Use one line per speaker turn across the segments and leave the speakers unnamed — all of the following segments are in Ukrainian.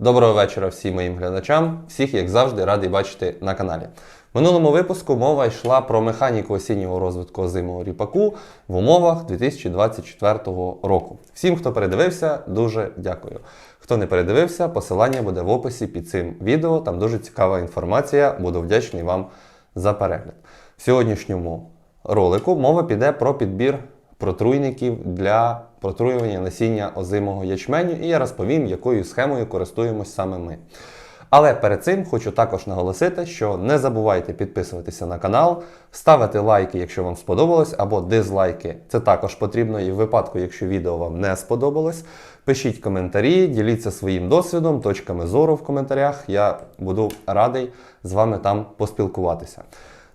Доброго вечора всім моїм глядачам. Всіх, як завжди, радий бачити на каналі. В минулому випуску мова йшла про механіку осіннього розвитку озимого ріпаку в умовах 2024 року. Всім, хто передивився, дуже дякую. Хто не передивився, посилання буде в описі під цим відео. Там дуже цікава інформація. Буду вдячний вам за перегляд. В сьогоднішньому ролику мова піде про підбір протруйників для протруювання насіння озимого ячменю, і я розповім, якою схемою користуємось саме ми. Але перед цим хочу також наголосити, що не забувайте підписуватися на канал, ставити лайки, якщо вам сподобалось, або дизлайки. Це також потрібно і в випадку, якщо відео вам не сподобалось. Пишіть коментарі, діліться своїм досвідом, точками зору в коментарях. Я буду радий з вами там поспілкуватися.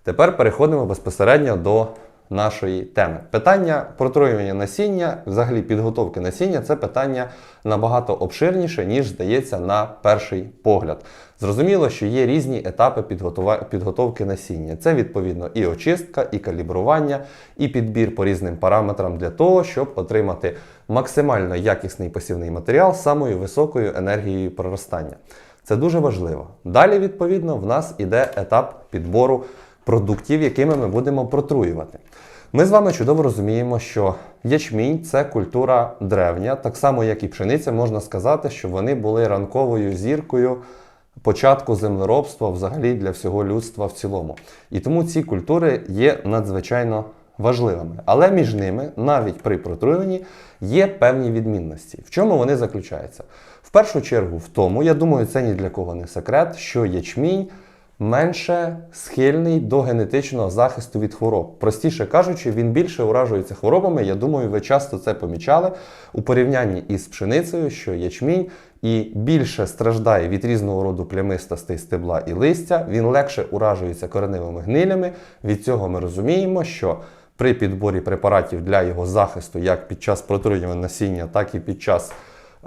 Тепер переходимо безпосередньо до нашої теми. Питання протруювання насіння, взагалі підготовки насіння, це питання набагато обширніше, ніж здається на перший погляд. Зрозуміло, що є різні етапи підготовки насіння. Це відповідно і очистка, і калібрування, і підбір по різним параметрам для того, щоб отримати максимально якісний посівний матеріал з самою високою енергією проростання. Це дуже важливо. Далі, відповідно, в нас іде етап підбору продуктів, якими ми будемо протруювати. Ми з вами чудово розуміємо, що ячмінь це культура древня, так само як і пшениця, можна сказати, що вони були ранковою зіркою початку землеробства взагалі для всього людства в цілому. І тому ці культури є надзвичайно важливими. Але між ними, навіть при протруюванні, є певні відмінності. В чому вони заключаються? В першу чергу, в тому, я думаю, це ні для кого не секрет, що ячмінь менше схильний до генетичного захисту від хвороб. Простіше кажучи, він більше уражується хворобами. Я думаю, ви часто це помічали у порівнянні із пшеницею, що ячмінь і більше страждає від різного роду плямистостей стебла і листя. Він легше уражується кореневими гнилями. Від цього ми розуміємо, що при підборі препаратів для його захисту, як під час протруювання насіння, так і під час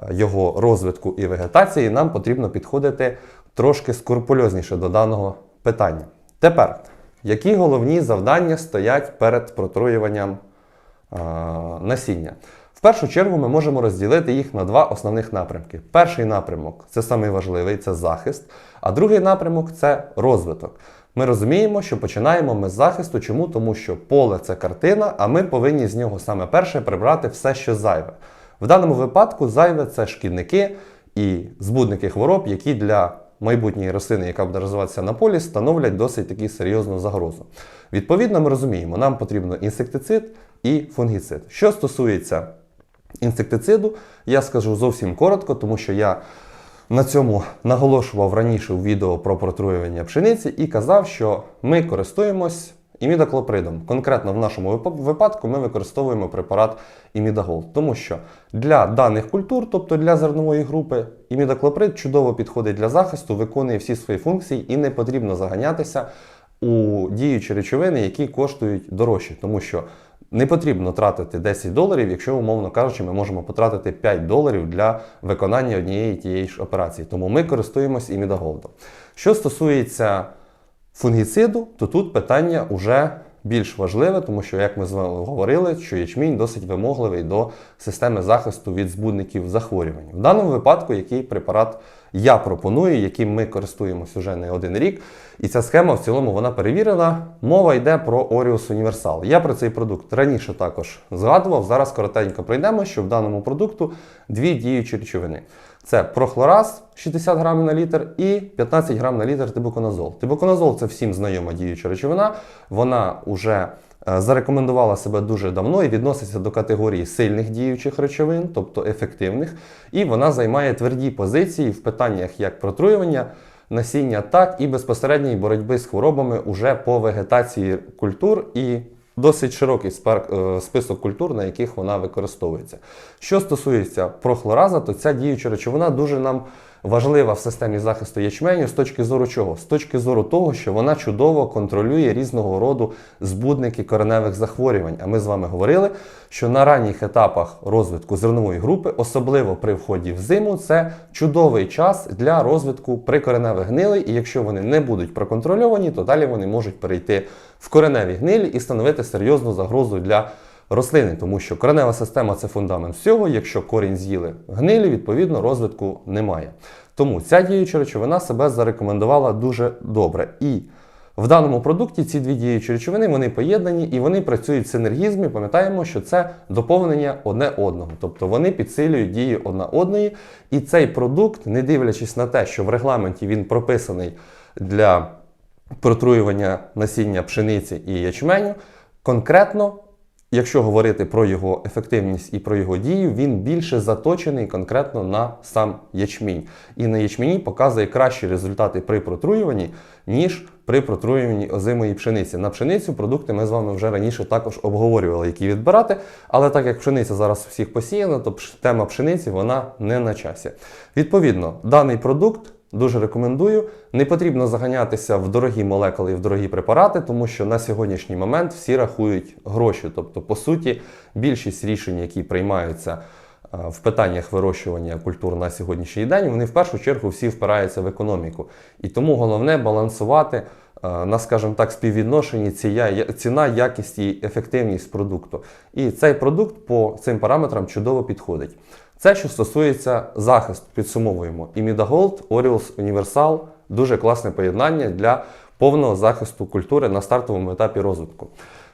е, його розвитку і вегетації, нам потрібно підходити трошки скрупульозніше до даного питання. Тепер, які головні завдання стоять перед протруюванням е, насіння? В першу чергу ми можемо розділити їх на два основних напрямки. Перший напрямок це самий важливий, це захист, а другий напрямок це розвиток. Ми розуміємо, що починаємо ми з захисту. Чому? Тому що поле це картина, а ми повинні з нього саме перше прибрати все, що зайве. В даному випадку зайве це шкідники і збудники хвороб, які для майбутньої рослини, яка буде розвиватися на полі, становлять досить таки серйозну загрозу. Відповідно, ми розуміємо, нам потрібно інсектицид і фунгіцид. Що стосується інсектициду, я скажу зовсім коротко, тому що я на цьому наголошував раніше у відео про протруювання пшениці і казав, що ми користуємось імідаклопридом. Конкретно в нашому випадку ми використовуємо препарат імідагол, тому що для даних культур, тобто для зернової групи, імідаклоприд чудово підходить для захисту, виконує всі свої функції і не потрібно заганятися у діючі речовини, які коштують дорожче, тому що не потрібно тратити 10 доларів, якщо, умовно кажучи, ми можемо потратити 5 доларів для виконання однієї тієї ж операції. Тому ми користуємось імідаголдом. Що стосується фунгіциду, то тут питання вже більш важливе, тому що, як ми з вами говорили, що ячмінь досить вимогливий до системи захисту від збудників захворювань. В даному випадку, який препарат я пропоную, яким ми користуємось уже не один рік, і ця схема в цілому вона перевірена. Мова йде про Orius Universal. Я про цей продукт раніше також згадував. Зараз коротенько пройдемо, що в даному продукту дві діючі речовини. Це прохлораз 60 грамів на літр і 15 грам на літр тибуконазол. Тибуконазол це всім знайома діюча речовина. Вона вже е, зарекомендувала себе дуже давно і відноситься до категорії сильних діючих речовин, тобто ефективних. І вона займає тверді позиції в питаннях як протруювання насіння, так і безпосередньої боротьби з хворобами уже по вегетації культур і досить широкий е, список культур, на яких вона використовується. Що стосується прохлораза, то ця діюча речовина дуже нам важлива в системі захисту ячменю з точки зору чого? З точки зору того, що вона чудово контролює різного роду збудники кореневих захворювань. А ми з вами говорили, що на ранніх етапах розвитку зернової групи, особливо при вході в зиму, це чудовий час для розвитку прикореневих гнилей, і якщо вони не будуть проконтрольовані, то далі вони можуть перейти в кореневі гнилі і становити серйозну загрозу для рослини, тому що коренева система це фундамент всього. Якщо корінь з'їли гнилі, відповідно розвитку немає. Тому ця діюча речовина себе зарекомендувала дуже добре. І в даному продукті ці дві діючі речовини вони поєднані і вони працюють в синергізмі. Пам'ятаємо, що це доповнення одне одного, тобто вони підсилюють дію одна одної. І цей продукт, не дивлячись на те, що в регламенті він прописаний для протруювання насіння пшениці і ячменю, конкретно. Якщо говорити про його ефективність і про його дію, він більше заточений конкретно на сам ячмінь. І на ячмені показує кращі результати при протруюванні, ніж при протруюванні озимої пшениці. На пшеницю продукти ми з вами вже раніше також обговорювали, які відбирати. Але так як пшениця зараз всіх посіяна, то тема пшениці вона не на часі. Відповідно, даний продукт. Дуже рекомендую. Не потрібно заганятися в дорогі молекули і в дорогі препарати, тому що на сьогоднішній момент всі рахують гроші. Тобто, по суті, більшість рішень, які приймаються е, в питаннях вирощування культур на сьогоднішній день, вони в першу чергу всі впираються в економіку. І тому головне балансувати е, на, скажімо так, співвідношенні ціна, якість і ефективність продукту. І цей продукт по цим параметрам чудово підходить. Це що стосується захисту, підсумовуємо. Імідаголд, Orioles Universal дуже класне поєднання для повного захисту культури на стартовому етапі розвитку.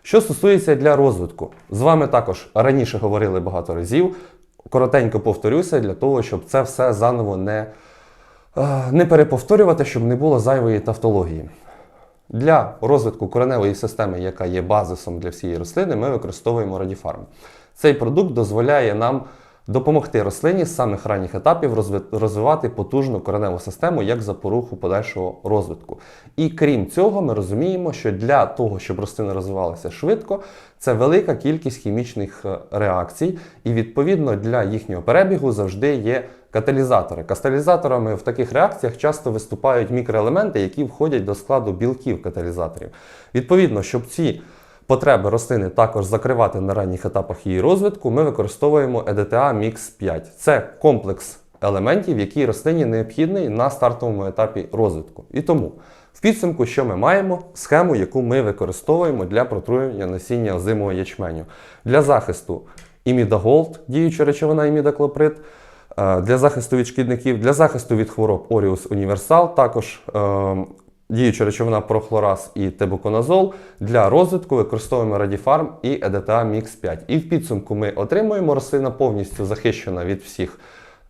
Що стосується для розвитку, з вами також раніше говорили багато разів. Коротенько повторюся для того, щоб це все заново не, е, не переповторювати, щоб не було зайвої тавтології. Для розвитку кореневої системи, яка є базисом для всієї рослини, ми використовуємо радіфарм. Цей продукт дозволяє нам допомогти рослині з самих ранніх етапів розви- розвивати потужну кореневу систему як запоруху подальшого розвитку. І крім цього, ми розуміємо, що для того, щоб рослина розвивалася швидко, це велика кількість хімічних е, реакцій, і відповідно для їхнього перебігу завжди є каталізатори. Каталізаторами в таких реакціях часто виступають мікроелементи, які входять до складу білків каталізаторів. Відповідно, щоб ці потреби рослини також закривати на ранніх етапах її розвитку, ми використовуємо EDTA Mix 5. Це комплекс елементів, які рослині необхідний на стартовому етапі розвитку. І тому в підсумку, що ми маємо? Схему, яку ми використовуємо для протруювання насіння озимого ячменю. Для захисту імідаголд, діюча речовина імідаклоприд, е, для захисту від шкідників, для захисту від хвороб Оріус Універсал, також е, діюча речовина прохлораз і тебуконазол. Для розвитку використовуємо Радіфарм і EDTA Mix 5. І в підсумку ми отримуємо рослина повністю захищена від всіх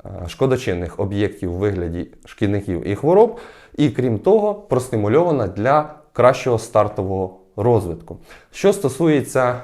е, шкодочинних об'єктів у вигляді шкідників і хвороб, і крім того, простимульована для кращого стартового розвитку. Що стосується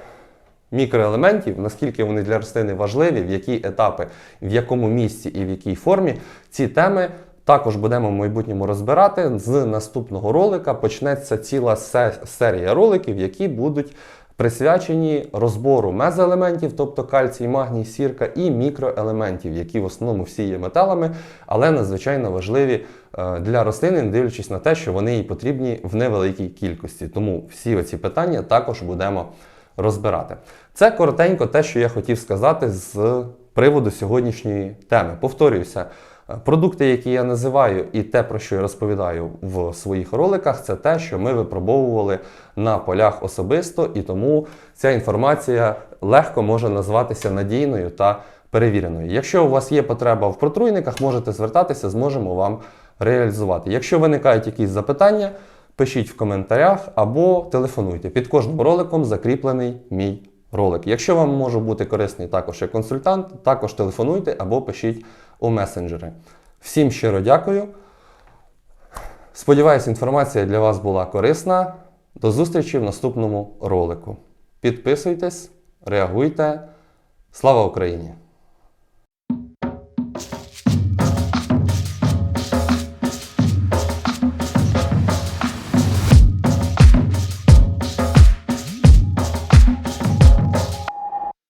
мікроелементів, наскільки вони для рослини важливі, в які етапи, в якому місці і в якій формі, ці теми також будемо в майбутньому розбирати. З наступного ролика почнеться ціла серія роликів, які будуть присвячені розбору мезоелементів, тобто кальцій, магній, сірка, і мікроелементів, які в основному всі є металами, але надзвичайно важливі е, для рослини, не дивлячись на те, що вони їй потрібні в невеликій кількості. Тому всі оці питання також будемо розбирати. Це коротенько те, що я хотів сказати з приводу сьогоднішньої теми. Повторююся, продукти, які я називаю, і те, про що я розповідаю в своїх роликах, це те, що ми випробовували на полях особисто, і тому ця інформація легко може назватися надійною та перевіреною. Якщо у вас є потреба в протруйниках, можете звертатися, зможемо вам реалізувати. Якщо виникають якісь запитання, пишіть в коментарях або телефонуйте. Під кожним роликом закріплений мій ролик. Якщо вам можу бути корисний також як консультант, також телефонуйте або пишіть у месенджери. Всім щиро дякую. Сподіваюсь, інформація для вас була корисна. До зустрічі в наступному ролику. Підписуйтесь, реагуйте. Слава Україні!